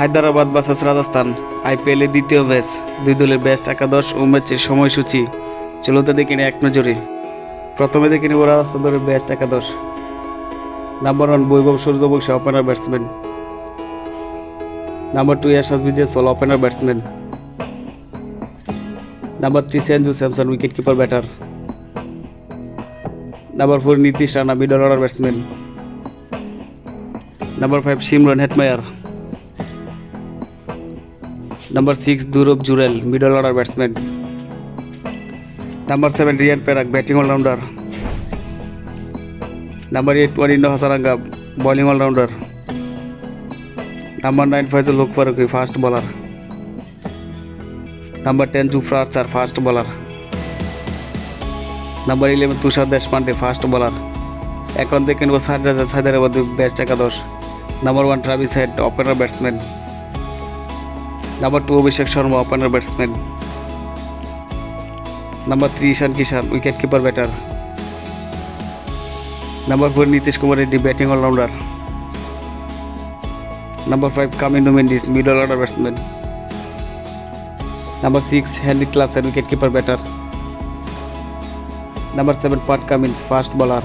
Hyderabad versus Rajasthan, আইপিএলে দ্বিতীয় match, দুই দলের বেস্ট একাদশ ও ম্যাচের সময়সূচি চলো তো দেখে এক নজরে। প্রথমে দেখে নেব রাজস্থান দলের বেস্ট একাদশ। Number one Vaibhav Suryavanshi opener batsman number two Yashasvi Jaiswal opener batsman number three Sanju Samson wicket keeper batter number four Nitish Rana middle order batsman number five Shimron Hetmyer. Number six Dhruv Jurel middle order batsman number seven Riyan Parag batting all rounder number eight Wanindu Hasaranga bowling all rounder number nine Fazalhaq Farooqi fast bowler number ten Jofra Archer fast bowler number eleven Tushar Deshpande fast bowler এখন দেখে নেব Sunrisers Hyderabad best একাদশ। Number one Travis Head opener batsman number two Abhishek Sharma opener batsman number three Ishan Kishan wicket keeper batter number four Nitish Kumar Reddy batting all rounder number five Kamindu Mendis middle order batsman number six handy Klaasen wicket keeper batter number seven Pat Cummins fast bowler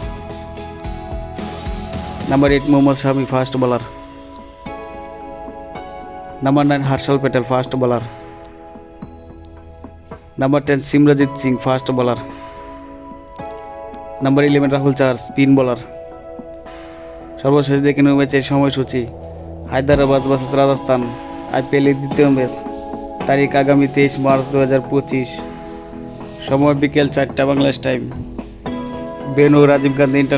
number eight Mohammed Shami fast bowler number nine Harshal Patel fast bowler number ten Simarjeet Singh fast bowler number eleven Rahul Chahar spin bowler সর্বশেষ দেখে নেব ম্যাচের সময়সূচি। Hyderabad versus Rajasthan. আইপিএলের দ্বিতীয় match. তারিখ আগামী তেইশ মার্চ দু হাজার পঁচিশ। সময় বিকেল চারটা বাংলাদেশ টাইম বেনু, রাজীব গান্ধী